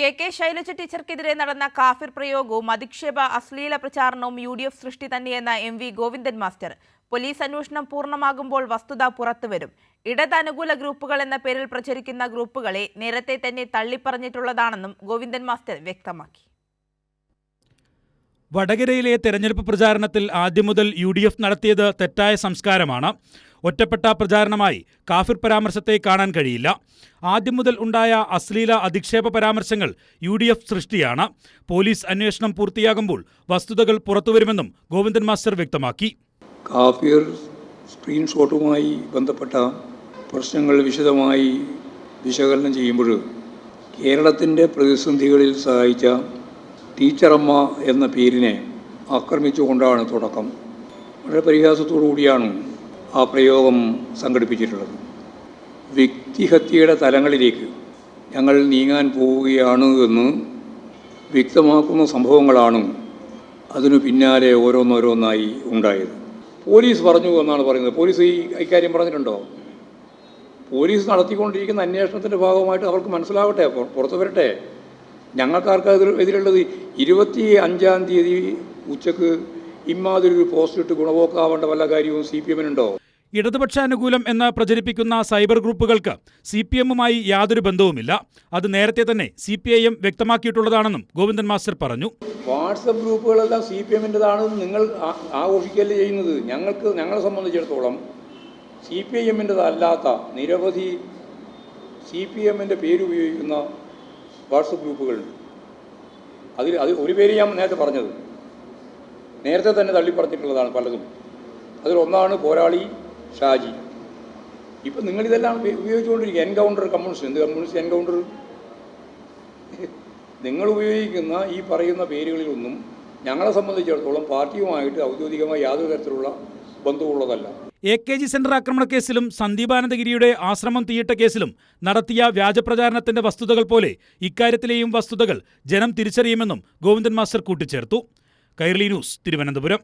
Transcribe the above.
K K Shailaja ടീച്ചർക്കെതിരെ നടന്ന കാഫിർ പ്രയോഗവും അധിക്ഷേപ അശ്ലീല പ്രചാരണവും യു ഡി എഫ് സൃഷ്ടി തന്നെയെന്ന M V Govindan master. Police അന്വേഷണം പൂർണമാകുമ്പോൾ വസ്തുത പുറത്തുവരും ഇടത് അനുകൂല ഗ്രൂപ്പുകൾ എന്ന പേരിൽ പ്രചരിക്കുന്ന ഗ്രൂപ്പുകളെ നേരത്തെ തന്നെ തള്ളിപ്പറഞ്ഞിട്ടുള്ളതാണെന്നും ഗോവിന്ദൻ മാസ്റ്റർ വ്യക്തമാക്കി. വടകരയിലെ തെരഞ്ഞെടുപ്പ് പ്രചാരണത്തിൽ ആദ്യം മുതൽ യു നടത്തിയത് തെറ്റായ സംസ്കാരമാണ്. ഒറ്റപ്പെട്ട പ്രചാരണമായി കാഫിർ പരാമർശത്തെ കാണാൻ കഴിയില്ല. ആദ്യം മുതൽ ഉണ്ടായ അശ്ലീല അധിക്ഷേപ പരാമർശങ്ങൾ യു ഡി എഫ് സൃഷ്ടിയാണ്. പോലീസ് അന്വേഷണം പൂർത്തിയാകുമ്പോൾ വസ്തുതകൾ പുറത്തുവരുമെന്നും ഗോവിന്ദൻ മാസ്റ്റർ വ്യക്തമാക്കി. കാഫിർ സ്ക്രീൻഷോട്ടുമായി ബന്ധപ്പെട്ട പ്രശ്നങ്ങൾ വിശദമായി വിശകലനം ചെയ്യുമ്പോൾ കേരളത്തിന്റെ പ്രതിസന്ധികളിൽ സഹായിച്ച ടീച്ചറമ്മ എന്ന പേരിനെ ആക്രമിച്ചുകൊണ്ടാണ് തുടക്കം. വളരെ പരിഹാസത്തോടു കൂടിയാണ് ആ പ്രയോഗം സംഘടിപ്പിച്ചിട്ടുള്ളത്. വ്യക്തിഹത്യയുടെ തലങ്ങളിലേക്ക് ഞങ്ങൾ നീങ്ങാൻ പോവുകയാണ് എന്ന് വ്യക്തമാക്കുന്ന സംഭവങ്ങളാണ് അതിനു പിന്നാലെ ഓരോന്നോരോന്നായി ഉണ്ടായത്. പോലീസ് പറഞ്ഞു എന്നാണ് പറയുന്നത്. പോലീസ് ഈ ഇക്കാര്യം പറഞ്ഞിട്ടുണ്ടോ? പോലീസ് നടത്തിക്കൊണ്ടിരിക്കുന്ന അന്വേഷണത്തിന്റെ ഭാഗമായിട്ട് അവർക്ക് മനസ്സിലാവട്ടെ പുറത്തു വരട്ടെ. ഞങ്ങൾക്കാർക്ക് എതിരുള്ളത് ഇരുപത്തി അഞ്ചാം തീയതി ഉച്ചയ്ക്ക് ഇമാതിരി ഒരു പോസ്റ്റ് ഇട്ട് ഗുണഭോക്കാവേണ്ട വല്ല കാര്യവും സി പി എമ്മിനുണ്ടോ? ഇടതുപക്ഷ അനുകൂലം എന്ന് പ്രചരിപ്പിക്കുന്ന സൈബർ ഗ്രൂപ്പുകൾക്ക് സി പി എമ്മുമായി യാതൊരു ബന്ധവുമില്ല. അത് നേരത്തെ തന്നെ സി പി ഐ എം വ്യക്തമാക്കിയിട്ടുള്ളതാണെന്നും ഗോവിന്ദൻ മാസ്റ്റർ പറഞ്ഞു. വാട്സപ്പ് ഗ്രൂപ്പുകളെല്ലാം സി പി എമ്മിന്റെതാണെന്ന് നിങ്ങൾ ആഘോഷിക്കല്ലേ ചെയ്യുന്നത് ഞങ്ങൾക്ക് ഞങ്ങളെ സംബന്ധിച്ചിടത്തോളം സി പി ഐ എമ്മിന്റെതല്ലാത്ത നിരവധി സി പി എമ്മിന്റെ പേരുപയോഗിക്കുന്ന വാട്സപ്പ് ഗ്രൂപ്പുകളുണ്ട്. അതിൽ അത് ഒരു പേര് ഞാൻ നേരത്തെ പറഞ്ഞത്. നേരത്തെ തന്നെ തള്ളിപ്പറഞ്ഞിട്ടുള്ളതാണ് പലതും. അതിലൊന്നാണ് പോരാളി ഷാജി. ഇപ്പം നിങ്ങളിതെല്ലാം ഉപയോഗിച്ചുകൊണ്ടിരിക്കുക. എൻകൗണ്ടർ കമ്മ്യൂണിസ്റ്റ് എന്ത് കമ്മ്യൂണിസ്റ്റ് എൻകൗണ്ടർ നിങ്ങൾ ഉപയോഗിക്കുന്ന ഈ പറയുന്ന പേരുകളിലൊന്നും ഞങ്ങളെ സംബന്ധിച്ചിടത്തോളം പാർട്ടിയുമായിട്ട് ഔദ്യോഗികമായി യാതൊരു തരത്തിലുള്ള ബന്ധമുള്ളതല്ല എ കെ ജി സെന്റർ ആക്രമണ കേസിലും സന്ദീപാനന്ദഗിരിയുടെ ആശ്രമം തീയിട്ട കേസിലും നടത്തിയ വ്യാജപ്രചാരണത്തിന്റെ വസ്തുതകൾ പോലെ ഇക്കാര്യത്തിലെയും വസ്തുതകൾ ജനം തിരിച്ചറിയുമെന്നും ഗോവിന്ദൻ മാസ്റ്റർ കൂട്ടിച്ചേർത്തു. കൈർലി ന്യൂസ് തിരുവനന്തപുരം.